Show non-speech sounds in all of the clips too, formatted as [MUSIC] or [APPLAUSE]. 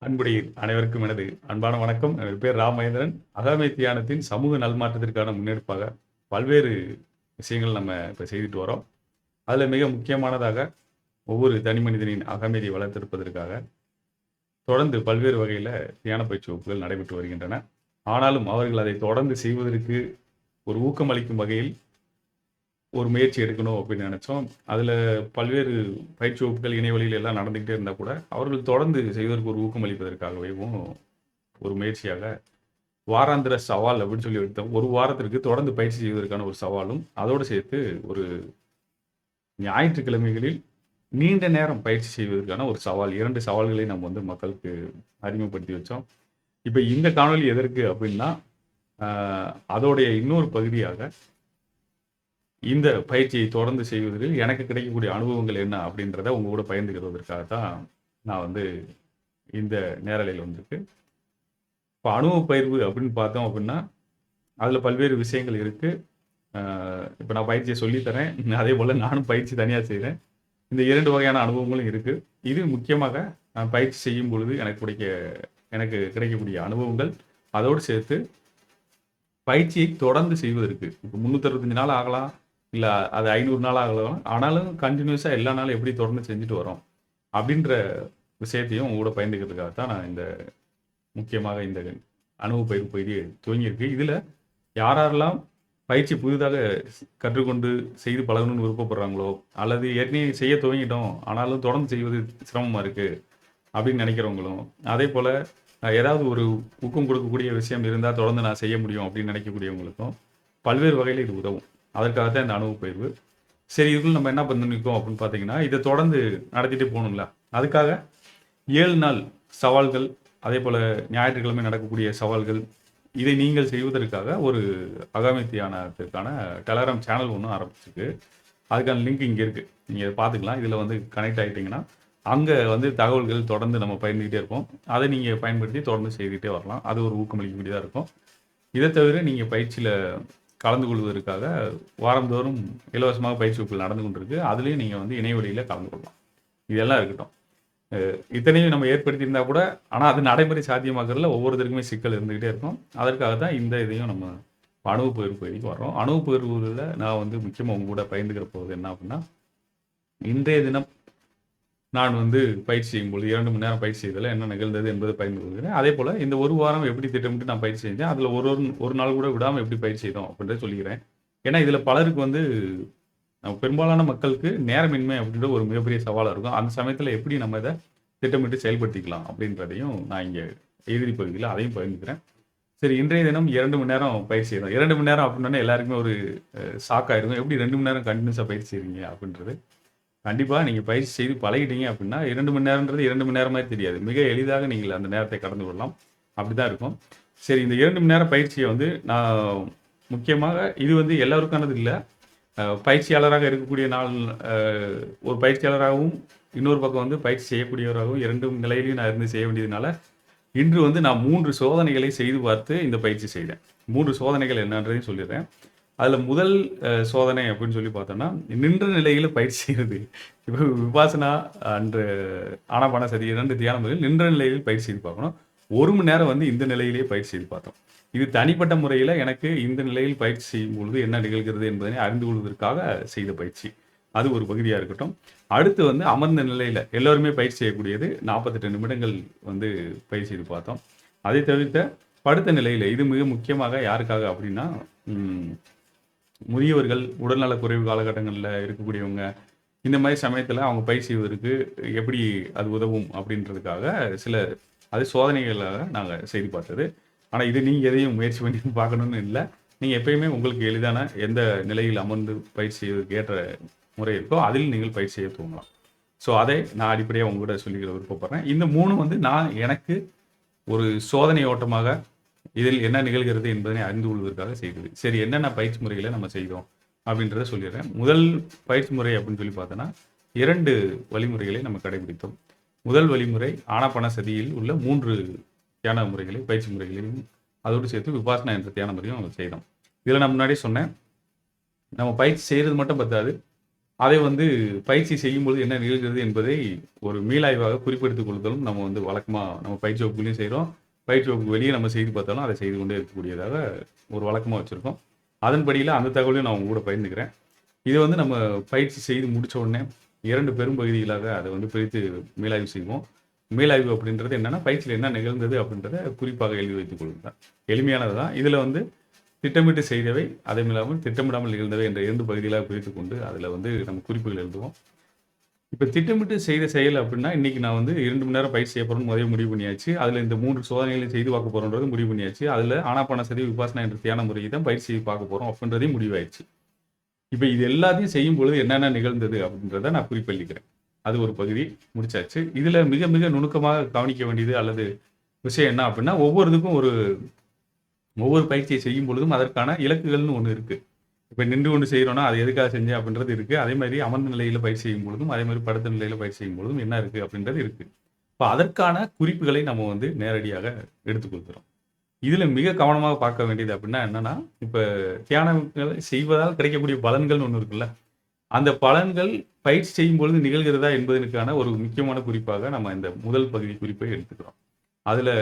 அன்புடைய அனைவருக்கும் எனது அன்பான வணக்கம். எனது பேர் ராமேந்திரன். அகாமை தியானத்தின் சமூக நல்மாற்றத்திற்கான முன்னெடுப்பாக பல்வேறு விஷயங்கள் நம்ம இப்போ செய்துட்டு வரோம். அதில் மிக முக்கியமானதாக ஒவ்வொரு தனி மனிதனின் அகமையை வளர்த்தெடுப்பதற்காக தொடர்ந்து பல்வேறு வகையில் தியான பயிற்சி வகுப்புகள் நடைபெற்று வருகின்றன. ஆனாலும் அவர்கள் அதை தொடர்ந்து செய்வதற்கு ஒரு ஊக்கமளிக்கும் வகையில் ஒரு முயற்சி எடுக்கணும் அப்படின்னு நினச்சோம். அதில் பல்வேறு பயிற்சி வகுப்புகள் இணையவழியில் எல்லாம் நடந்துக்கிட்டே இருந்தால் கூட அவர்கள் தொடர்ந்து செய்வதற்கு ஒரு ஊக்கமளிப்பதற்காகவேவும் ஒரு முயற்சியாக வாராந்திர சவால் அப்படின்னு சொல்லி எடுத்தோம். ஒரு வாரத்திற்கு தொடர்ந்து பயிற்சி செய்வதற்கான ஒரு சவாலும் அதோடு சேர்த்து ஒரு ஞாயிற்றுக்கிழமைகளில் நீண்ட நேரம் பயிற்சி செய்வதற்கான ஒரு சவால் இரண்டு சவால்களை நம்ம வந்து மக்களுக்கு அறிமுகப்படுத்தி வச்சோம். இப்போ இந்த காணொளி எதற்கு அப்படின்னா அதோடைய இன்னொரு பகுதியாக இந்த பயிற்சியை தொடர்ந்து செய்வதில் எனக்கு கிடைக்கக்கூடிய அனுபவங்கள் என்ன அப்படின்றத உங்க கூட பயந்துக்கிறதற்காக தான் நான் வந்து இந்த நேரலையில் வந்திருக்கு. இப்போ அனுபவ பயிர்வு அப்படின்னு பார்த்தோம் அப்படின்னா அதில் பல்வேறு விஷயங்கள் இருக்குது இப்போ நான் பயிற்சியை சொல்லித்தரேன் அதே போல் நானும் பயிற்சி தனியாக செய்கிறேன் இந்த இரண்டு வகையான அனுபவங்களும் இருக்குது இது முக்கியமாக நான் பயிற்சி செய்யும் பொழுது எனக்கு கிடைக்க எனக்கு கிடைக்கக்கூடிய அனுபவங்கள். அதோடு சேர்த்து பயிற்சியை தொடர்ந்து செய்வதற்கு இப்போ முந்நூற்றறுபத்தஞ்சு நாள் ஆகலாம். இல்லை அது ஐநூறு நாள் ஆகலாம் ஆனாலும் கண்டினியூஸாக எல்லா நாளும் எப்படி தொடர்ந்து செஞ்சுட்டு வரோம் அப்படின்ற விஷயத்தையும் உங்களோட கூட பயந்துக்கிறதுக்காக தான் நான் இந்த முக்கியமாக இந்த அனுபவ பயிர் பகுதி துவங்கியிருக்கு. இதில் யாரெல்லாம் பயிற்சி புதிதாக கற்றுக்கொண்டு செய்து பழகணும்னு விருப்பப்படுறாங்களோ அல்லது ஏற்கனவே செய்ய துவங்கிட்டோம் ஆனாலும் தொடர்ந்து செய்வது சிரமமாக இருக்குது அப்படின்னு நினைக்கிறவங்களும் அதே போல் ஏதாவது ஒரு ஊக்கம் கொடுக்கக்கூடிய விஷயம் இருந்தால் தொடர்ந்து நான் செய்ய முடியும் அப்படின்னு நினைக்கக்கூடியவங்களுக்கும் பல்வேறு வகையில் இது உதவும். அதற்காகத்தான் இந்த அனுபவ பயிர்வு. சரி இதுக்குள்ள நம்ம என்ன பண்ணிருக்கோம் அப்படின்னு பார்த்தீங்கன்னா இதை தொடர்ந்து நடத்திட்டு போகணுங்களா அதுக்காக ஏழு நாள் சவால்கள் அதே போல் ஞாயிற்றுக்கிழமை நடக்கக்கூடிய சவால்கள் இதை நீங்கள் செய்வதற்காக ஒரு அகாமி தியானத்திற்கான டெலகிராம் சேனல் ஒன்று ஆரம்பிச்சிருக்கு. அதுக்கான லிங்க் இங்கே இருக்குது நீங்கள் பார்த்துக்கலாம். இதில் வந்து கனெக்ட் ஆகிட்டிங்கன்னா அங்கே வந்து தகவல்கள் தொடர்ந்து நம்ம பயந்துக்கிட்டே இருப்போம். அதை நீங்கள் பயன்படுத்தி தொடர்ந்து செய்துக்கிட்டே வரலாம். அது ஒரு ஊக்கமளிக்கக்கூடியதாக இருக்கும். இதை தவிர நீங்கள் பயிற்சியில் கலந்து கொள்வதற்காக வாரந்தோறும் இலவசமாக பயிற்சி வகுப்புகள் நடந்து கொண்டிருக்கு. அதுலேயும் நீங்கள் வந்து இணையவழியில் கலந்து கொள்ளலாம். இதெல்லாம் இருக்கட்டும். இத்தனையும் நம்ம ஏற்படுத்தியிருந்தா கூட ஆனால் அது நடைமுறை சாத்தியமாக்குறதுல ஒவ்வொருத்தருக்குமே சிக்கல் இருந்துக்கிட்டே இருக்கும். அதற்காக தான் இந்த இதையும் நம்ம அணுவு பகிர்வு பகுதிக்கு வர்றோம். அணுவு பகிர்வுகளில் நான் வந்து முக்கியமாக உங்க கூட பயந்துக்கிற போகிறது என்ன அப்படின்னா இன்றைய தினம் நான் வந்து பயிற்சி செய்யும்போது இரண்டு மணி நேரம் பயிற்சி செய்ததில் என்ன நிகழ்ந்தது என்பதை பகிர்ந்து கொள்கிறேன். அதே போல் இந்த ஒரு வாரம் எப்படி திட்டமிட்டு நான் பயிற்சி செஞ்சேன் அதில் ஒரு ஒரு ஒரு நாள் கூட விடாமல் எப்படி பயிற்சி செய்தோம் அப்படின்றத சொல்லிக்கிறேன். ஏன்னா இதில் பலருக்கு வந்து பெரும்பாலான மக்களுக்கு நேரமின்மை அப்படின்ற ஒரு மிகப்பெரிய சவாலாக இருக்கும். அந்த சமயத்தில் எப்படி நம்ம இதை திட்டமிட்டு செயல்படுத்திக்கலாம் அப்படின்றதையும் நான் இங்கே எழுதி பகுதியில் அதையும் பகிர்ந்துக்கிறேன். சரி இன்றைய தினம் இரண்டு மணி நேரம் பயிற்சி செய்கிறோம் இரண்டு மணி நேரம் அப்படின்னா எல்லாருக்குமே ஒரு ஷாக் ஆயிருக்கும் எப்படி ரெண்டு மணி நேரம் கண்டினியூஸாக பயிற்சி செய்வீங்க அப்படின்றது. கண்டிப்பாக நீங்கள் பயிற்சி செய்து பழகிட்டீங்க அப்படின்னா இரண்டு மணி நேரம்ன்றது இரண்டு மணி நேரம் மாதிரி தெரியாது. மிக எளிதாக நீங்கள் அந்த நேரத்தை கடந்து கொள்ளலாம். அப்படி தான் இருக்கும். சரி இந்த இரண்டு மணி நேரம் பயிற்சியை வந்து நான் முக்கியமாக இது வந்து எல்லாருக்கானது இல்லை. பயிற்சியாளராக இருக்கக்கூடிய நாள் ஒரு பயிற்சியாளராகவும் இன்னொரு பக்கம் வந்து பயிற்சி செய்யக்கூடியவராகவும் இரண்டும் நிலையிலையும் நான் இருந்து செய்ய வேண்டியதுனால இன்று வந்து நான் மூன்று சோதனைகளை செய்து பார்த்து இந்த பயிற்சி செய்தேன். மூன்று சோதனைகள் என்னன்றதையும் சொல்லிடுறேன். அதில் முதல் சோதனை அப்படின்னு சொல்லி பார்த்தோம்னா நின்ற நிலையில் பயிற்சி செய்யுது இப்போ விபாசனா அன்று ஆனாபான சதி இரண்டு தியான முறையில் நின்ற நிலையில் பயிற்சி செய்து பார்க்கணும். ஒரு மணி நேரம் வந்து இந்த நிலையிலேயே பயிற்சி செய்து பார்த்தோம். இது தனிப்பட்ட முறையில் எனக்கு இந்த நிலையில் பயிற்சி செய்யும் பொழுது என்ன நிகழ்கிறது என்பதனை அறிந்து கொள்வதற்காக செய்த பயிற்சி. அது ஒரு பகுதியாக இருக்கட்டும். அடுத்து வந்து அமர்ந்த நிலையில் எல்லோருமே பயிற்சி செய்யக்கூடியது நாற்பத்தெட்டு நிமிடங்கள் வந்து பயிற்சி செய்து பார்த்தோம். அதை தவிர்த்த படுத்த நிலையில் இது மிக முக்கியமாக யாருக்காக அப்படின்னா முதியவர்கள் உடல்நலக் குறைவு காலகட்டங்களில் இருக்கக்கூடியவங்க இந்த மாதிரி சமயத்தில் அவங்க பயிற்சி செய்வதற்கு எப்படி அது உதவும் அப்படின்றதுக்காக சில அது சோதனைகளாக நாங்கள் செய்து பார்த்தது. ஆனால் இது நீங்கள் எதையும் முயற்சி பண்ணி [LAUGHS] பார்க்கணும்னு இல்லை. நீங்கள் எப்பயுமே உங்களுக்கு எளிதான எந்த நிலையில் அமர்ந்து பயிற்சி செய்வதற்கு ஏற்ற முறை இருக்கோ அதில் நீங்கள் பயிற்சி செய்ய தூங்கலாம். ஸோ அதை நான் அடிப்படையாக உங்கள்கிட்ட சொல்லிக்கிற விருப்பப்படுறேன். இந்த மூணு வந்து நான் எனக்கு ஒரு சோதனை ஓட்டமாக இதில் என்ன நிகழ்கிறது என்பதனை அறிந்து கொள்வதற்காக செய்தது. சரி என்னென்ன பயிற்சி முறைகளை நம்ம செய்தோம் அப்படின்றத சொல்லிடுறேன். முதல் பயிற்சி முறை அப்படின்னு சொல்லி பார்த்தோன்னா இரண்டு வழிமுறைகளை நம்ம கடைபிடித்தோம். முதல் வழிமுறை ஆனாபான சதியில் உள்ள மூன்று தியான முறைகளை பயிற்சி முறைகளையும் அதோடு சேர்த்து விபாசனா என்ற தியான முறையும் செய்தோம். இதில் நான் முன்னாடியே சொன்னேன் நம்ம பயிற்சி செய்கிறது மட்டும் பத்தாது. அதை வந்து பயிற்சி செய்யும்பொழுது என்ன நிகழ்கிறது என்பதை ஒரு மீளாய்வாக குறிப்பிடுத்துக் கொள்வதும் நம்ம வந்து வழக்கமாக நம்ம பயிற்சி வகுப்புலையும் செய்கிறோம் பயிற்சி வகுப்பு வெளியே நம்ம செய்து பார்த்தாலும் அதை செய்து கொண்டே இருக்கக்கூடியதாக ஒரு வழக்கமாக வச்சுருக்கோம். அதன்படியில் அந்த தகவலையும் நான் உங்க கூட பகிர்ந்துக்கிறேன். இதை வந்து நம்ம பயிற்சி செய்து முடித்த உடனே இரண்டு பெரும் பகுதிகளாக அதை வந்து பிரித்து மேலாய்வு செய்வோம். மேலாய்வு அப்படின்றது என்னென்னா பயிற்சியில் என்ன நிகழ்ந்தது அப்படின்றத குறிப்பாக எழுதி வைத்துக் கொள்ளுங்கள் எளிமையானது தான் இதில் வந்து திட்டமிட்டு செய்தவை அதே இல்லாமல் திட்டமிடாமல் நிகழ்ந்தவை என்ற இரண்டு பகுதிகளாக பிரித்து கொண்டு அதில் வந்து நம்ம குறிப்புகள் எழுதுவோம். இப்போ திட்டமிட்டு செய்த செயல் அப்படின்னா இன்னைக்கு நான் வந்து இரண்டு மணி நேரம் பயிற்சி செய்ய போகிறோம்னு முதல்ல முடிவு பண்ணியாச்சு. அதில் இந்த மூன்று சோதனைகளையும் செய்து பார்க்க போகிறோன்றது முடிவு பண்ணியாச்சு. அதில் ஆனாப்பான சதி விபாசனா என்ற தியான முறையை தான் பயிற்சி செய்து பார்க்க போகிறோம் அப்படின்றதையும் முடிவாயிடுச்சு. இப்போ இது எல்லாத்தையும் செய்யும் பொழுது என்னென்ன நிகழ்ந்தது அப்படின்றத நான் குறிப்பளிக்கிறேன் அது ஒரு பகுதி முடிச்சாச்சு. இதில் மிக மிக நுணுக்கமாக கவனிக்க வேண்டியது அல்லது விஷயம் என்ன அப்படின்னா ஒவ்வொருதுக்கும் ஒரு ஒவ்வொரு பயிற்சியை செய்யும் பொழுதும் அதற்கான இலக்குகள்னு ஒன்று இருக்குது இப்போ நின்று கொண்டு செய்கிறோன்னா அது எதுக்காக செஞ்சேன் அப்படின்றது இருக்குது அதே மாதிரி அமர்ந்த நிலையில் பயிற்சி செய்யும் பொழுதும் அதே மாதிரி படுத்த நிலையில் பயிற்சி செய்யும் பொழுதும் என்ன இருக்குது அப்படின்றது இருக்குது இப்போ அதற்கான குறிப்புகளை நம்ம வந்து நேரடியாக எடுத்து கொடுக்குறோம் இதில் மிக கவனமாக பார்க்க வேண்டியது அப்படின்னா என்னன்னா இப்போ தியானங்களை செய்வதால் கிடைக்கக்கூடிய பலன்கள்னு ஒன்று இருக்குல்ல. அந்த பலன்கள் பயிற்சி செய்யும் பொழுது நிகழ்கிறதா என்பதற்கான ஒரு முக்கியமான குறிப்பாக நம்ம இந்த முதல் பகுதி குறிப்பை எடுத்துக்கிறோம். அதில்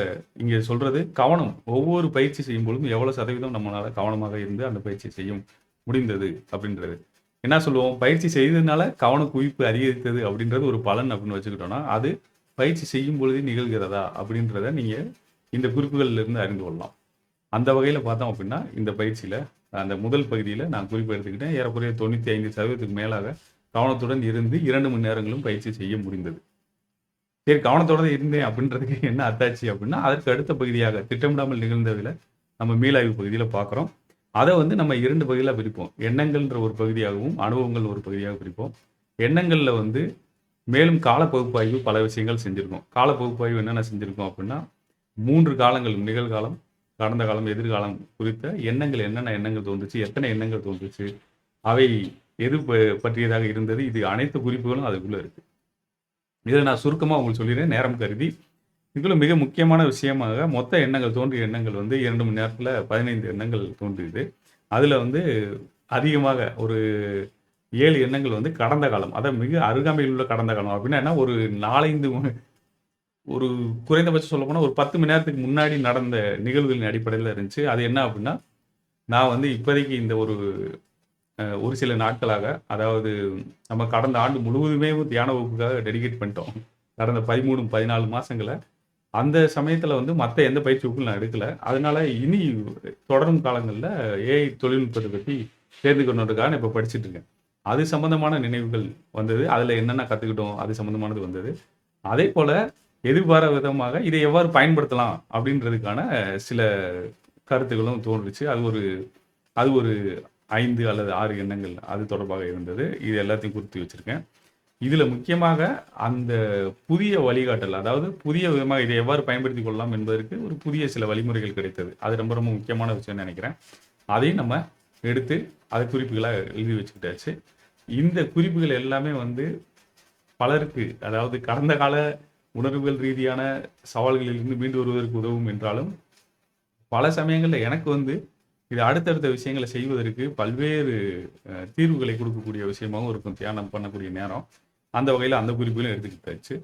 இங்கே சொல்கிறது கவனம். ஒவ்வொரு பயிற்சி செய்யும் பொழுதும் எவ்வளோ சதவீதம் நம்மளால் கவனமாக இருந்து அந்த பயிற்சி செய்யும் முடிந்தது அப்படின்றது. என்ன சொல்லுவோம்? பயிற்சி செய்ததுனால கவன குவிப்பு அதிகரித்தது அப்படின்றது ஒரு பலன் அப்படின்னு வச்சுக்கிட்டோம்னா அது பயிற்சி செய்யும் பொழுது நிகழ்கிறதா அப்படின்றத நீங்கள் இந்த குறிப்புகள்லேருந்து அறிந்து கொள்ளலாம். அந்த வகையில் பார்த்தோம் அப்படின்னா இந்த பயிற்சியில் அந்த முதல் பகுதியில் நான் குறிப்பு எடுத்துக்கிட்டேன். ஏறக்குறைய தொண்ணூற்றி ஐந்து சதவீதத்துக்கு மேலாக கவனத்துடன் இருந்து இரண்டு மணி நேரங்களும் பயிற்சி செய்ய முடிந்தது. சரி கவனத்தோட இருந்தேன் அப்படின்றதுக்கு என்ன அத்தாச்சு அப்படின்னா அதற்கு அடுத்த பகுதியாக திட்டமிடாமல் நிகழ்ந்ததில் நம்ம மீளாய்வு பகுதியில் பார்க்குறோம். அதை வந்து நம்ம இரண்டு பகுதியாக பிரிப்போம். எண்ணங்கள்ன்ற ஒரு பகுதியாகவும் அனுபவங்கள் ஒரு பகுதியாக பிரிப்போம். எண்ணங்களில் வந்து மேலும் கால பகுப்பாய்வு பல விஷயங்கள் செஞ்சுருக்கோம். கால பகுப்பாய்வு என்னென்ன செஞ்சுருக்கோம் அப்படின்னா மூன்று காலங்கள் நிகழ்காலம் கடந்த காலம் எதிர்காலம் குறித்த எண்ணங்கள் என்னென்ன எண்ணங்கள் தோன்றுச்சு எத்தனை எண்ணங்கள் தோன்றுச்சு அவை எது ப- பற்றியதாக இருந்தது இது அனைத்து குறிப்புகளும் அதுக்குள்ளே இருக்குது இதை நான் சுருக்கமாக உங்களுக்கு சொல்லிடுறேன். நேரம் கருதி இதுல மிக முக்கியமான விஷயமாக மொத்த எண்ணங்கள் தோன்றிய எண்ணங்கள் வந்து இரண்டு மணி நேரத்தில் பதினைந்து எண்ணங்கள் தோன்றியது. அதில் வந்து அதிகமாக ஒரு ஏழு எண்ணங்கள் வந்து கடந்த காலம். அதான் மிக அருகாமையில் உள்ள கடந்த காலம். அப்படின்னா ஒரு நாலைந்து ஒரு குறைந்தபட்சம் சொல்ல போனால் ஒரு பத்து மணி நேரத்துக்கு முன்னாடி நடந்த நிகழ்வுகளின் அடிப்படையில் இருந்துச்சு. அது என்ன அப்படின்னா நான் வந்து இப்போதைக்கு இந்த ஒரு ஒரு சில நாட்களாக அதாவது நம்ம கடந்த ஆண்டு முழுவதுமே தியான வகுப்புக்காக டெடிகேட் பண்ணிட்டோம். கடந்த பதிமூணு பதினாலு மாதங்களை அந்த சமயத்தில் வந்து மற்ற எந்த பயிற்சிக்கும் நான் எடுக்கலை. அதனால இனி தொடரும் காலங்களில் ஏஐ தொழில்நுட்பத்தை பற்றி தெரிந்துக்கணுன்றதுக்காக நான் இப்போ படிச்சுட்டு இருக்கேன். அது சம்மந்தமான நினைவுகள் வந்தது. அதில் என்னென்ன கற்றுக்கிட்டோம் அது சம்மந்தமானது வந்தது. அதே போல் எதிர்பாராத விதமாக இதை எவ்வாறு பயன்படுத்தலாம் அப்படின்றதுக்கான சில கருத்துக்களும் தோன்றுச்சு. அது ஒரு அது ஒரு ஐந்து அல்லது ஆறு எண்ணங்கள் அது தொடர்பாக இருந்தது. இது எல்லாத்தையும் குறித்து வச்சுருக்கேன். இதுல முக்கியமாக அந்த புதிய வழிகாட்டல் அதாவது புதிய விதமாக இதை எவ்வாறு பயன்படுத்திக் கொள்ளலாம் என்பதற்கு ஒரு புதிய சில வழிமுறைகள் கிடைத்தது. அது ரொம்ப ரொம்ப முக்கியமான விஷயம்னு நினைக்கிறேன். அதையும் நம்ம எடுத்து அதை குறிப்புகளாக எழுதி வச்சுக்கிட்டாச்சு. இந்த குறிப்புகள் எல்லாமே வந்து பலருக்கு அதாவது கடந்த கால உணர்வுகள் ரீதியான சவால்களிலிருந்து மீண்டு வருவதற்கு உதவும் என்றாலும் பல சமயங்களில் எனக்கு வந்து இது அடுத்தடுத்த விஷயங்களை செய்வதற்கு பல்வேறு தீர்வுகளை கொடுக்கக்கூடிய விஷயமாகவும் இருக்கும். தியானம் பண்ணக்கூடிய நேரம். அந்த வகையில் அந்த குறிப்புகளும் எடுத்துக்கிட்டாச்சு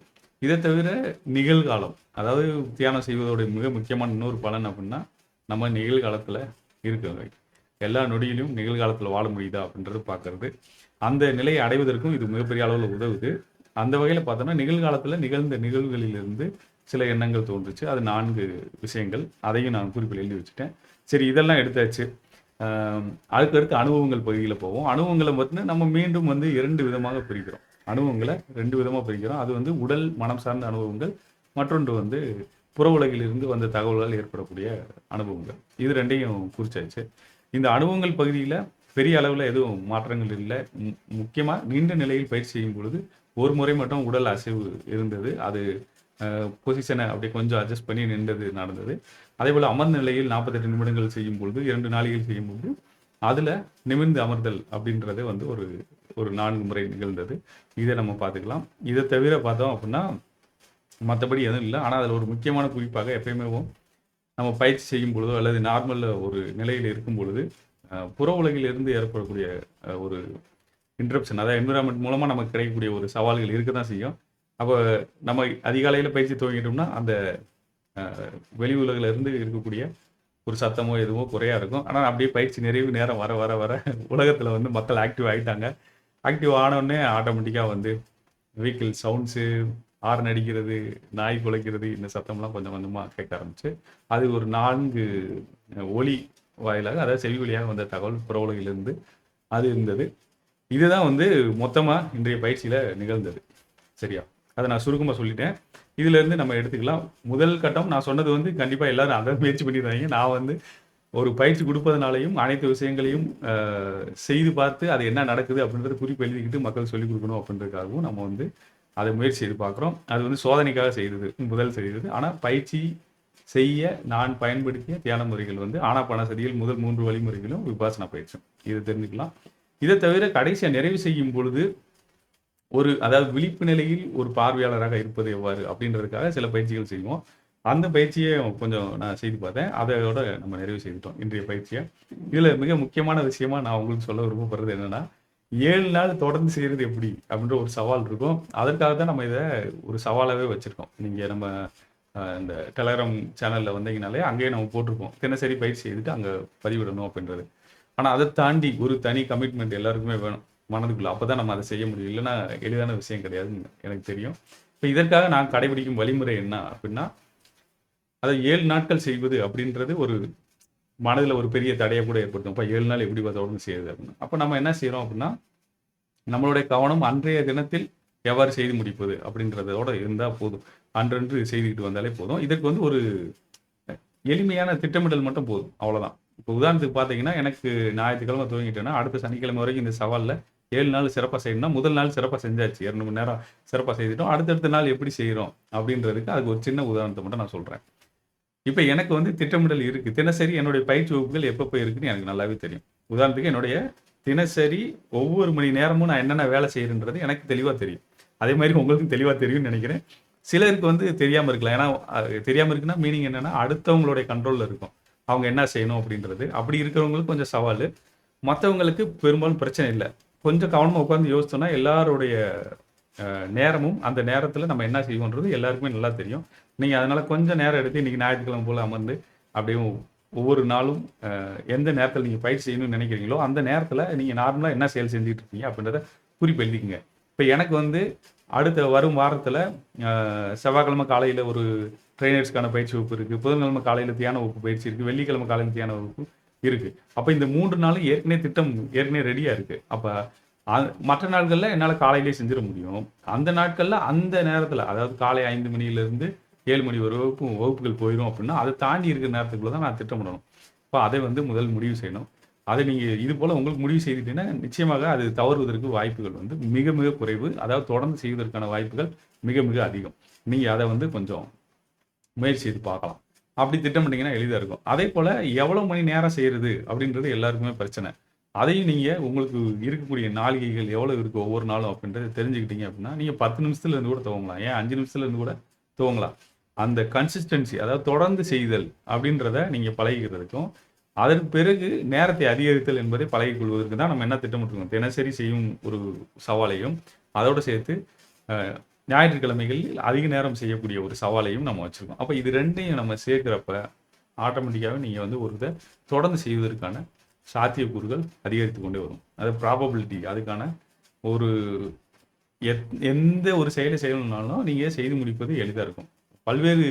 இதை தவிர நிகழ்காலம் அதாவது தியானம் செய்வதோட மிக முக்கியமான இன்னொரு பலன் அப்படின்னா நம்ம நிகழ்காலத்தில் இருக்கிறவை எல்லா நொடியிலும் நிகழ்காலத்தில் வாழ முடியுதா அப்படின்றது பார்க்கறது. அந்த நிலையை அடைவதற்கும் இது மிகப்பெரிய அளவில் உதவுது. அந்த வகையில் பார்த்தோம்னா நிகழ்காலத்தில் நிகழ்ந்த நிகழ்வுகளிலிருந்து சில எண்ணங்கள் தோன்றுச்சு. அது நான்கு விஷயங்கள். அதையும் நான் குறிப்பில் எழுதி வச்சுட்டேன். சரி இதெல்லாம் எடுத்தாச்சு. அதுக்கடுத்து அனுபவங்கள் பகுதியில் போவோம். அனுபவங்களை பார்த்தீங்கன்னா நம்ம மீண்டும் வந்து இரண்டு விதமாக பிரிக்கிறோம். அனுபவங்களை ரெண்டு விதமாக பிரிக்கிறோம். அது வந்து உடல் மனம் சார்ந்த அனுபவங்கள் மற்றொன்று வந்து புற உலகிலிருந்து வந்த தகவல்களால் ஏற்படக்கூடிய அனுபவங்கள். இது ரெண்டையும் குறிச்சாச்சு. இந்த அனுபவங்கள் பகுதியில் பெரிய அளவில் எதுவும் மாற்றங்கள் இல்லை. முக்கியமாக நீண்ட நிலையில் பயிற்சி செய்யும் பொழுது ஒரு முறை மட்டும் உடல் அசைவு இருந்தது. அது பொசிஷனை அப்படியே கொஞ்சம் அட்ஜஸ்ட் பண்ணி நின்றது நடந்தது. அதே போல் அமர்ந்த நிலையில் நாற்பத்தெட்டு நிமிடங்கள் செய்யும் பொழுது இரண்டு நாளிகள் செய்யும் பொழுது அதில் நிமிர்ந்து அமர்தல் அப்படின்றது வந்து ஒரு ஒரு நான்கு முறை நிகழ்ந்தது. இதை நம்ம பார்த்துக்கலாம். இதை தவிர பார்த்தோம் அப்படின்னா மற்றபடி எதுவும் இல்லை. ஆனால் அதில் ஒரு முக்கியமான குறிப்பாக எப்பயுமே நம்ம பயிற்சி செய்யும் பொழுதோ அல்லது நார்மலில் ஒரு நிலையில் இருக்கும் பொழுது புற உலகிலிருந்து ஏற்படக்கூடிய ஒரு இன்ட்ரப்ஷன் அதாவது என்விரான்மெண்ட் மூலமாக நமக்கு கிடைக்கக்கூடிய ஒரு சவால்கள் இருக்க தான் செய்யும். அப்போ நம்ம அதிகாலையில் பயிற்சி துவங்கிட்டோம்னா அந்த வெளி உலகில் இருந்து இருக்கக்கூடிய ஒரு சத்தமோ எதுவோ குறையா இருக்கும். ஆனால் அப்படியே பயிற்சி நிறைவு நேரம் வர வர வர உலகத்தில் வந்து மக்கள் ஆக்டிவ் ஆகிட்டாங்க ஆக்டிவ் ஆனவுடனே ஆட்டோமேட்டிக்காக வந்து வெஹிக்கிள் சவுண்ட்ஸு ஹார்ன் அடிக்கிறது நாய் குலைக்கிறது இந்த சத்தம்லாம் கொஞ்சம் கொஞ்சமாக கேட்க ஆரம்பிச்சு அது ஒரு நான்கு ஒளி வாயிலாக அதாவது செவி வழியாக வந்த தகவல் புறவுலகிலிருந்து அது இருந்தது. இதுதான் வந்து மொத்தமாக இன்றைய பயிற்சியில் நிகழ்ந்தது. சரியா? அதை நான் சுருக்கமாக சொல்லிட்டேன். இதுலேருந்து நம்ம எடுத்துக்கலாம். முதல் கட்டம் நான் சொன்னது வந்து கண்டிப்பாக எல்லாரும் அதை முயற்சி பண்ணிடுறாங்க நான் வந்து ஒரு பயிற்சி கொடுப்பதனாலையும் அனைத்து விஷயங்களையும் செய்து பார்த்து அது என்ன நடக்குது அப்படின்றது குறிப்பு எழுதிக்கிட்டு மக்கள் சொல்லிக் கொடுக்கணும் அப்படின்றதுக்காகவும் நம்ம வந்து அதை முயற்சி செய்து பார்க்குறோம் அது வந்து சோதனைக்காக செய்தது முதல் செய்தது. ஆனால் பயிற்சி செய்ய நான் பயன்படுத்திய தியான முறைகள் வந்து ஆனாபான சதியில் முதல் மூன்று வழிமுறைகளும் விபாசனா பயிற்சி. இதை தெரிஞ்சுக்கலாம். இதை தவிர கடைசியாக நிறைவு செய்யும் பொழுது ஒரு அதாவது விழிப்பு நிலையில் ஒரு பார்வையாளராக இருப்பது எவ்வாறு அப்படின்றதுக்காக சில பயிற்சிகள் செய்வோம். அந்த பயிற்சியை கொஞ்சம் நான் செய்து பார்த்தேன். அதோட நம்ம நிறைவு செய்துட்டோம். இன்றைய பயிற்சியை. இதில் மிக முக்கியமான விஷயமா நான் உங்களுக்கு சொல்ல விரும்பப்படுறது என்னன்னா ஏழு நாள் தொடர்ந்து செய்கிறது எப்படி அப்படின்ற ஒரு சவால் இருக்கும். அதற்காக தான் நம்ம இதை ஒரு சவாலாகவே வச்சுருக்கோம். நீங்கள் நம்ம இந்த டெலகிராம் சேனலில் வந்தீங்கனாலே அங்கேயே நம்ம போட்டிருக்கோம் தினசரி பயிற்சி செய்துட்டு அங்கே பதிவிடணும் அப்படின்றது. ஆனால் அதை தாண்டி ஒரு தனி கமிட்மெண்ட் எல்லாருக்குமே வேணும். மனதுக்குள்ள. அப்போ தான் நம்ம அதை செய்ய முடியும். இல்லைன்னா எளிதான விஷயம் கிடையாதுன்னு எனக்கு தெரியும். இப்போ இதற்காக நான் கடைபிடிக்கும் வழிமுறை என்ன அப்படின்னா அதை ஏழு நாட்கள் செய்வது அப்படின்றது ஒரு மனதில் ஒரு பெரிய தடையை கூட ஏற்படுத்தும். இப்போ ஏழு நாள் எப்படி தொடர்ந்து செய்யுது அப்படின்னு. அப்போ நம்ம என்ன செய்கிறோம் அப்படின்னா நம்மளுடைய கவனம் அன்றைய தினத்தில் எவ்வாறு செய்து முடிப்பது அப்படின்றதோட இருந்தால் போதும். அன்றன்று செய்துக்கிட்டு வந்தாலே போதும். இதற்கு வந்து ஒரு எளிமையான திட்டமிடல் மட்டும் போதும். அவ்வளோதான் இப்போ உதாரணத்துக்கு பார்த்தீங்கன்னா எனக்கு ஞாயிற்றுக்கிழமை துவங்கிட்டேன்னா அடுத்த சனிக்கிழமை வரைக்கும் இந்த சவாலில் ஏழு நாள் சிறப்பாக செய்யணும்னா முதல் நாள் சிறப்பாக செஞ்சாச்சு. இரண்டு மணி நேரம் சிறப்பாக செய்துட்டோம். அடுத்தடுத்த நாள் எப்படி செய்கிறோம் அப்படின்றதுக்கு அதுக்கு ஒரு சின்ன உதாரணத்தை மட்டும் நான் சொல்கிறேன் இப்போ எனக்கு வந்து திட்டமிடல் இருக்குது தினசரி என்னுடைய பயிற்சி வகுப்புகள் எப்போ இருக்குன்னு எனக்கு நல்லாவே தெரியும். உதாரணத்துக்கு என்னுடைய தினசரி ஒவ்வொரு மணி நேரமும் நான் என்னென்ன வேலை செய்கிறேன்றது எனக்கு தெளிவாக தெரியும். அதே மாதிரி உங்களுக்கும் தெளிவாக தெரியும்னு நினைக்கிறேன். சிலருக்கு வந்து தெரியாமல் இருக்கலாம். ஏன்னா அது தெரியாமல் இருக்குன்னா மீனிங் என்னென்னா அடுத்தவங்களுடைய கண்ட்ரோலில் இருக்கும். அவங்க என்ன செய்யணும் அப்படின்றது. அப்படி இருக்கிறவங்களுக்கு கொஞ்சம் சவால். மற்றவங்களுக்கு பெரும்பாலும் பிரச்சனை இல்லை. கொஞ்சம் கவனமாக உட்காந்து யோசித்தோன்னா எல்லாருடைய நேரமும் அந்த நேரத்தில் நம்ம என்ன செய்வோன்றது எல்லாருக்குமே நல்லா தெரியும். நீங்கள் அதனால் கொஞ்சம் நேரம் எடுத்து இன்னைக்கு ஞாயிற்றுக்கிழமை போல் அமர்ந்து அப்படியே ஒவ்வொரு நாளும் எந்த நேரத்தில் நீங்கள் பயிற்சி செய்யணும்னு நினைக்கிறீங்களோ அந்த நேரத்தில் நீங்கள் நார்மலாக என்ன செயல் செஞ்சுட்டு இருக்கீங்க அப்படின்றத குறிப்பு எழுதிக்கங்க. இப்போ எனக்கு வந்து அடுத்த வரும் வாரத்தில் செவ்வாய்க்கிழமை காலையில் ஒரு ட்ரைனர்ஸ்க்கான பயிற்சி வகுப்பு இருக்குது புதன்கிழமை காலையில் தியான வகுப்பு பயிற்சி இருக்குது வெள்ளிக்கிழமை காலையில் தியான வகுப்பு இருக்குது அப்போ இந்த மூன்று நாளும் ஏற்கனவே திட்டம் ஏற்கனவே ரெடியாக இருக்குது அப்போ மற்ற நாட்களில் என்னால் காலையிலே செஞ்சிட முடியும். அந்த நாட்களில் அந்த நேரத்தில் அதாவது காலை ஐந்து மணியிலேருந்து ஏழு மணி ஒரு வகுப்பு வகுப்புகள் போயிடும் அப்படின்னா அதை தாண்டி இருக்கிற நேரத்துக்குள்ளே தான் நான் திட்டமிடணும். இப்போ அதை வந்து முதல் முடிவு செய்யணும். அதை நீங்கள் இது போல் உங்களுக்கு முடிவு செய்துட்டீங்கன்னா நிச்சயமாக அது தவறுவதற்கு வாய்ப்புகள் வந்து மிக மிக குறைவு. அதாவது தொடர்ந்து செய்வதற்கான வாய்ப்புகள் மிக மிக அதிகம். நீங்கள் அதை வந்து கொஞ்சம் முயற்சி செய்து பார்க்கலாம். அப்படி திட்டமிட்டிங்கன்னா எளிதாக இருக்கும். அதே போல் எவ்வளோ மணி நேரம் செய்கிறது அப்படின்றது எல்லாருக்குமே பிரச்சனை. அதையும் நீங்கள் உங்களுக்கு இருக்கக்கூடிய நாளிகைகள் எவ்வளோ இருக்குது ஒவ்வொரு நாளும் அப்படின்றத தெரிஞ்சுக்கிட்டீங்க அப்படின்னா நீங்கள் பத்து நிமிஷத்துலேருந்து கூட துவங்கலாம். ஏன்? அஞ்சு நிமிஷத்துலேருந்து கூட துவங்கலாம். அந்த கன்சிஸ்டன்சி அதாவது தொடர்ந்து செய்தல் அப்படின்றத நீங்கள் பழகிக்கிறதுக்கும் அதற்கு பிறகு நேரத்தை அதிகரித்தல் என்பதை பழகிக்கொள்வதற்கு தான் நம்ம என்ன திட்டமிட்டுருக்கோம்? தினசரி செய்யும் ஒரு சவாலையும் அதோடு சேர்த்து ஞாயிற்றுக்கிழமைகளில் அதிக நேரம் செய்யக்கூடிய ஒரு சவாலையும் நம்ம வச்சுருக்கோம். அப்போ இது ரெண்டையும் நம்ம சேர்க்குறப்ப ஆட்டோமேட்டிக்காகவே நீங்கள் வந்து ஒரு இதை தொடர்ந்து செய்வதற்கான சாத்தியக்கூறுகள் அதிகரித்து கொண்டே வரும். அது ப்ராபபிலிட்டி அதுக்கான ஒரு எத்- எந்த ஒரு செயலை செய்யணும்னாலும் நீங்கள் செய்து முடிப்பது எளிதாக இருக்கும். பல்வேறு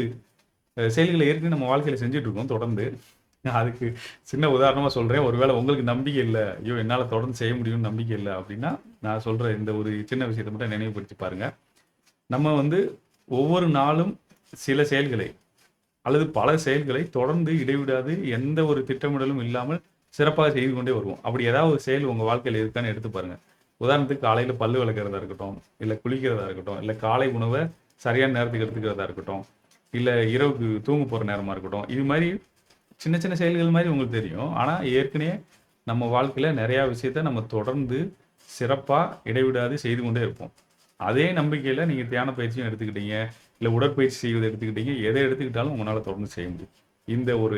செயல்களை ஏற்கனவே நம்ம வாழ்க்கையில் செஞ்சுட்டு தொடர்ந்து. அதுக்கு சின்ன உதாரணமாக சொல்கிறேன் ஒருவேளை உங்களுக்கு நம்பிக்கை இல்லை. ஐயோ என்னால் தொடர்ந்து செய்ய முடியும்னு நம்பிக்கை இல்லை அப்படின்னா நான் சொல்கிற இந்த ஒரு சின்ன விஷயத்தை மட்டும் நினைவுபடுத்தி பாருங்கள் நம்ம வந்து ஒவ்வொரு நாளும் சில செயல்களை அல்லது பல செயல்களை தொடர்ந்து இடைவிடாது எந்த ஒரு திட்டமிடலும் இல்லாமல் சிறப்பாக செய்து கொண்டே வருவோம். அப்படி ஏதாவது ஒரு செயல் உங்கள் வாழ்க்கையில் இருக்கான்னு எடுத்து பாருங்கள் உதாரணத்துக்கு காலையில் பல்லு விளக்குறதா இருக்கட்டும் இல்லை குளிக்கிறதா இருக்கட்டும் இல்லை காலை உணவை சரியான நேரத்துக்கு எடுத்துக்கிறதா இருக்கட்டும் இல்லை இரவுக்கு தூங்க போகிற நேரமாக இருக்கட்டும் இது மாதிரி சின்ன சின்ன செயல்கள் மாதிரி உங்களுக்கு தெரியும். ஆனால் ஏற்கனவே நம்ம வாழ்க்கையில் நிறையா விஷயத்த நம்ம தொடர்ந்து சிறப்பாக இடைவிடாது செய்து கொண்டே இருப்போம். அதே நம்பிக்கையில் நீங்கள் தியான பயிற்சியும் எடுத்துக்கிட்டீங்க இல்லை உடற்பயிற்சி செய்வதை எடுத்துக்கிட்டீங்க எதை எடுத்துக்கிட்டாலும் உங்களால் தொடர்ந்து செய்ய முடியும். இந்த ஒரு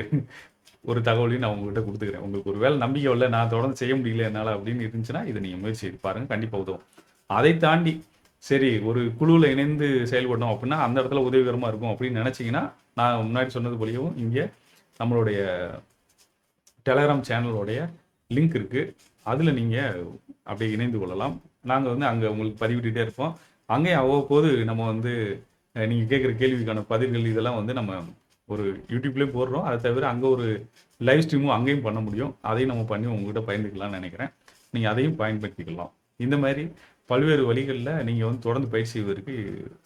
ஒரு தகவலையும் நான் உங்ககிட்ட கொடுத்துக்கிறேன். உங்களுக்கு ஒரு வேலை நம்பிக்கை இல்லை நான் தொடர்ந்து செய்ய முடியல என்னால் அப்படின்னு இருந்துச்சுன்னா இதை நீங்கள் முயற்சி செய்து பாருங்கள் கண்டிப்பாக உதவும். அதை தாண்டி சரி ஒரு குழுவில் இணைந்து செயல்படணும் அப்படின்னா அந்த இடத்துல உதவிகரமாக இருக்கும் அப்படின்னு நினச்சிங்கன்னா நான் முன்னாடி சொன்னது போலவும் இங்கே நம்மளுடைய டெலகிராம் சேனலோடைய லிங்க் இருக்குது அதில் நீங்கள் அப்படியே இணைந்து கொள்ளலாம். நாங்கள் வந்து அங்கே உங்களுக்கு பதிவிட்டுகிட்டே இருப்போம். அங்கேயும் அவ்வப்போது நம்ம வந்து நீங்கள் கேட்குற கேள்விக்கான பதில்கள் இதெல்லாம் வந்து நம்ம ஒரு யூடியூப்லேயும் போடுறோம். அதை தவிர அங்கே ஒரு லைவ் ஸ்ட்ரீமும் அங்கேயும் பண்ண முடியும். அதையும் நம்ம பண்ணி உங்ககிட்ட பயந்துக்கலாம்னு நினைக்கிறேன். நீங்கள் அதையும் பயன்படுத்திக்கலாம். இந்த மாதிரி பல்வேறு வழிகளில் நீங்கள் வந்து தொடர்ந்து பயிற்சி செய்வதற்கு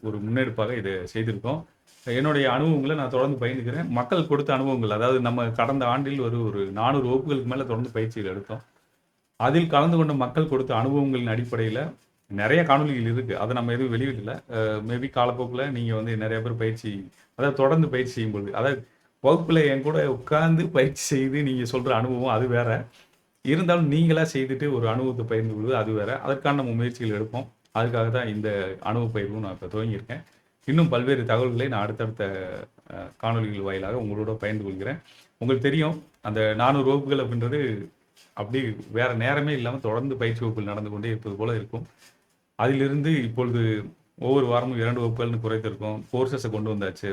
ஒரு முன்னெடுப்பாக இதை செய்திருக்கோம். என்னுடைய அனுபவங்களை நான் தொடர்ந்து பயந்துக்கிறேன் மக்கள் கொடுத்த அனுபவங்கள் அதாவது நம்ம கடந்த ஆண்டில் ஒரு ஒரு நானூறு வகுப்புகளுக்கு மேலே தொடர்ந்து பயிற்சிகள் எடுத்தோம். அதில் கலந்து கொண்ட மக்கள் கொடுத்த அனுபவங்களின் அடிப்படையில் நிறைய காணொலிகள் இருக்கு. அதை நம்ம எதுவும் வெளியிடல. மேபி காலப்போக்கில் நீங்கள் வந்து நிறைய பேர் பயிற்சி அதாவது தொடர்ந்து பயிற்சி செய்யும்பொழுது அதாவது வகுப்பில் என் கூட உட்கார்ந்து பயிற்சி செய்து நீங்கள் சொல்கிற அனுபவம் அது வேற. இருந்தாலும் நீங்களாக செய்துட்டு ஒரு அனுபவத்தை பயிர்ந்து கொள்வது அது வேற. அதற்கான நம்ம முயற்சிகள் எடுப்போம். அதுக்காக தான் இந்த அனுபவ பயிர்வும் நான் இப்போ துவங்கியிருக்கேன். இன்னும் பல்வேறு தகவல்களை நான் அடுத்தடுத்த காணொலிகள் காணொளிகள் வாயிலாக உங்களோட பகிர்ந்து கொள்கிறேன். உங்களுக்கு தெரியும் அந்த நானூறு வகுப்புகள் அப்படின்றது அப்படி வேற நேரமே இல்லாமல் தொடர்ந்து பயிற்சி வகுப்புகள் நடந்து கொண்டே இருப்பது போல இருக்கும். அதிலிருந்து இப்பொழுது ஒவ்வொரு வாரமும் இரண்டு வகுப்புகள்னு குறைத்திருக்கோம். கோர்சஸை கொண்டு வந்தாச்சு.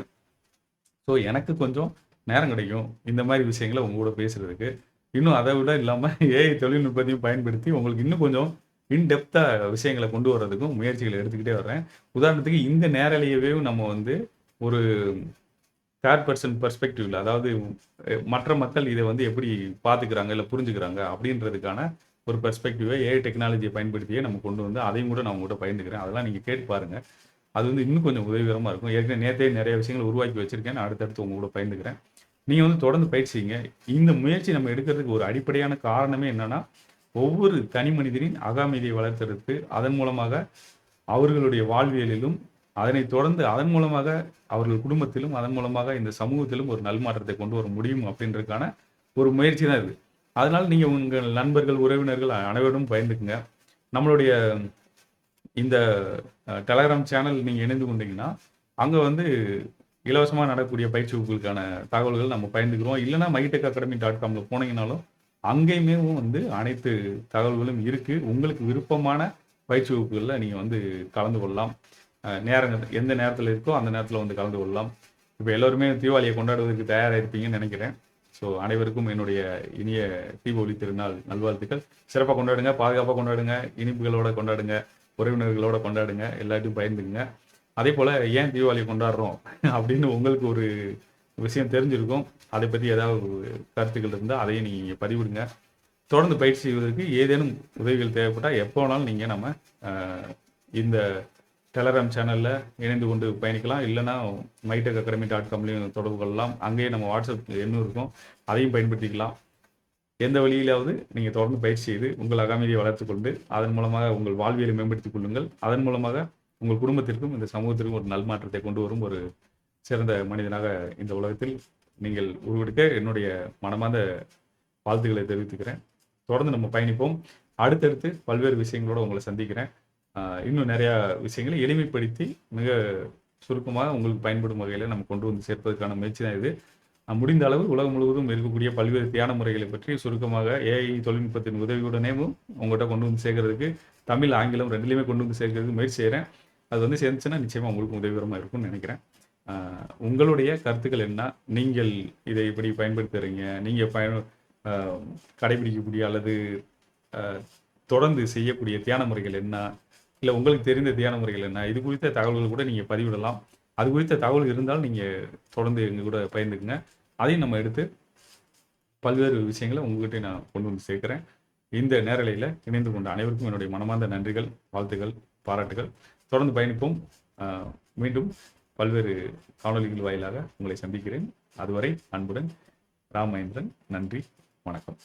ஸோ எனக்கு கொஞ்சம் நேரம் கிடைக்கும். இந்த மாதிரி விஷயங்களை உங்க கூட பேசுறதுக்கு. இன்னும் அதை விட இல்லாமல் ஏஐ தொழில்நுட்பத்தையும் பயன்படுத்தி உங்களுக்கு இன்னும் கொஞ்சம் இன்டெப்த்தாக விஷயங்களை கொண்டு வர்றதுக்கும் முயற்சிகளை எடுத்துக்கிட்டே வர்றேன். உதாரணத்துக்கு இந்த நேரலையவே நம்ம வந்து ஒரு தேர்ட் பர்சன் பெர்ஸ்பெக்டிவ்ல அதாவது மற்ற மக்கள் இதை வந்து எப்படி பார்த்துக்கிறாங்க இல்லை புரிஞ்சுக்கிறாங்க அப்படின்றதுக்கான ஒரு பெர்ஸ்பெக்டிவை ஏஐ டெக்னாலஜியை பயன்படுத்தியே நம்ம கொண்டு வந்து அதையும் கூட நான் உங்கள்கிட்ட பயந்துக்கிறேன் அதெல்லாம் நீங்கள் கேட்டு பாருங்கள் அது வந்து இன்னும் கொஞ்சம் உதவிகரமாக இருக்கும். ஏற்கனவே நேற்றே நிறைய விஷயங்களை உருவாக்கி வச்சிருக்கேன் நான் அடுத்தடுத்து உங்கள் கூட பயந்துக்கிறேன் நீங்கள் வந்து தொடர்ந்து பயிற்சிங்க. இந்த முயற்சி நம்ம எடுக்கிறதுக்கு ஒரு அடிப்படையான காரணமே என்னென்னா ஒவ்வொரு தனி மனிதனின் அகாமதியை வளர்த்துறதுக்கு அதன் மூலமாக அவர்களுடைய வாழ்வியலிலும் அதனை தொடர்ந்து அதன் மூலமாக அவர்கள் குடும்பத்திலும் அதன் மூலமாக இந்த சமூகத்திலும் ஒரு நல்மாற்றத்தை கொண்டு வர முடியும் அப்படின்றதுக்கான ஒரு முயற்சி தான் இது. அதனால் நீங்கள் உங்கள் நண்பர்கள் உறவினர்கள் அனைவரும் பயந்துக்குங்க. நம்மளுடைய இந்த டெலகிராம் சேனல் நீங்கள் இணைந்து கொண்டீங்கன்னா அங்கே வந்து இலவசமாக நடக்கக்கூடிய பயிற்சி வகுப்புகளுக்கான தகவல்கள் நம்ம பயந்துக்கிறோம். இல்லைன்னா மைடெக் அகாடமி டாட் காம்ல போனீங்கனாலும் அங்கேயுமே வந்து அனைத்து தகவல்களும் இருக்குது உங்களுக்கு விருப்பமான பயிற்சி வகுப்புகளில் நீங்கள் வந்து கலந்து கொள்ளலாம். நேரங்கள் எந்த நேரத்தில் இருக்கோ அந்த நேரத்தில் வந்து கலந்து கொள்ளலாம். இப்போ எல்லோருமே தீபாவளியை கொண்டாடுவதற்கு தயாராக இருப்பீங்கன்னு நினைக்கிறேன். ஸோ அனைவருக்கும் என்னுடைய இனிய தீபாவளி திருநாள் நல்வாழ்த்துக்கள். சிறப்பாக கொண்டாடுங்க பாதுகாப்பாக கொண்டாடுங்க இனிப்புகளோட கொண்டாடுங்க உறவினர்களோட கொண்டாடுங்க எல்லாத்தையும் பயந்துங்க அதே போல் ஏன் தீபாவளி கொண்டாடுறோம் அப்படின்னு உங்களுக்கு ஒரு விஷயம் தெரிஞ்சிருக்கும். அதை பற்றி ஏதாவது ஒரு கருத்துக்கள் இருந்தால் அதையும் நீங்கள் பதிவிடுங்க. தொடர்ந்து பயிற்சி செய்வதற்கு ஏதேனும் உதவிகள் தேவைப்பட்டால் எப்போ வேணாலும் நீங்கள் நம்ம இந்த டெலகிராம் சேனலில் இணைந்து கொண்டு பயணிக்கலாம். இல்லைன்னா மைடெக் அகாடமி டாட் காம்லேயும் தொடர்பு கொள்ளலாம். அங்கேயே நம்ம வாட்ஸ்அப் எண்ணும் இருக்கும். அதையும் பயன்படுத்திக்கலாம். எந்த வழியிலாவது நீங்கள் தொடர்ந்து பயிற்சி செய்து உங்கள் அகாமதியை வளர்த்துக்கொண்டு அதன் மூலமாக உங்கள் வாழ்வியலை மேம்படுத்திக் கொள்ளுங்கள். அதன் மூலமாக உங்கள் குடும்பத்திற்கும் இந்த சமூகத்திற்கும் ஒரு நல்மாற்றத்தை கொண்டு வரும் ஒரு சிறந்த மனிதனாக இந்த உலகத்தில் நீங்கள் உருவெடுக்க என்னுடைய மனமார்ந்த வாழ்த்துக்களை தெரிவித்துக்கிறேன். தொடர்ந்து நம்ம பயணிப்போம். அடுத்தடுத்து பல்வேறு விஷயங்களோட உங்களை சந்திக்கிறேன். இன்னும் நிறையா விஷயங்களை எளிமைப்படுத்தி மிக சுருக்கமாக உங்களுக்கு பயன்படும் வகையில் நம்ம கொண்டு வந்து சேர்ப்பதற்கான முயற்சி தான் இது. முடிந்த அளவு உலகம் முழுவதும் இருக்கக்கூடிய பல்வேறு தியான முறைகளை பற்றி சுருக்கமாக ஏஐ தொழில்நுட்பத்தின் உதவியுடனேவும் உங்கள்கிட்ட கொண்டு வந்து சேர்க்கறதுக்கு தமிழ் ஆங்கிலம் ரெண்டுலையுமே கொண்டு வந்து சேர்க்கறதுக்கு முயற்சி செய்கிறேன் அது வந்து சேர்ந்துச்சுன்னா நிச்சயமாக உங்களுக்கு உதவிகரமாக இருக்கும்னு நினைக்கிறேன். உங்களுடைய கருத்துக்கள் என்ன? நீங்கள் இதை இப்படி பயன்படுத்துறீங்க? நீங்கள் பயன் கடைபிடிக்கக்கூடிய அல்லது தொடர்ந்து செய்யக்கூடிய தியான முறைகள் என்ன? இல்லை உங்களுக்கு தெரிந்த தியான முறைகள் என்ன? இது குறித்த தகவல்கள் கூட நீங்கள் பதிவிடலாம். அது குறித்த தகவல் இருந்தால் நீங்கள் தொடர்ந்து எங்கள் கூட பயந்துக்குங்க. அதையும் நம்ம எடுத்து பல்வேறு விஷயங்களை உங்ககிட்ட நான் கொண்டு வந்து சேர்க்கிறேன். இந்த நேரலையில் இணைந்து கொண்ட அனைவருக்கும் என்னுடைய மனமார்ந்த நன்றிகள் வாழ்த்துக்கள் பாராட்டுகள். தொடர்ந்து பயணிப்போம். ஆஹ் மீண்டும் பல்வேறு காணொலிகள் வாயிலாக உங்களை சந்திக்கிறேன். அதுவரை அன்புடன் ராமேந்திரன் நன்றி வணக்கம்.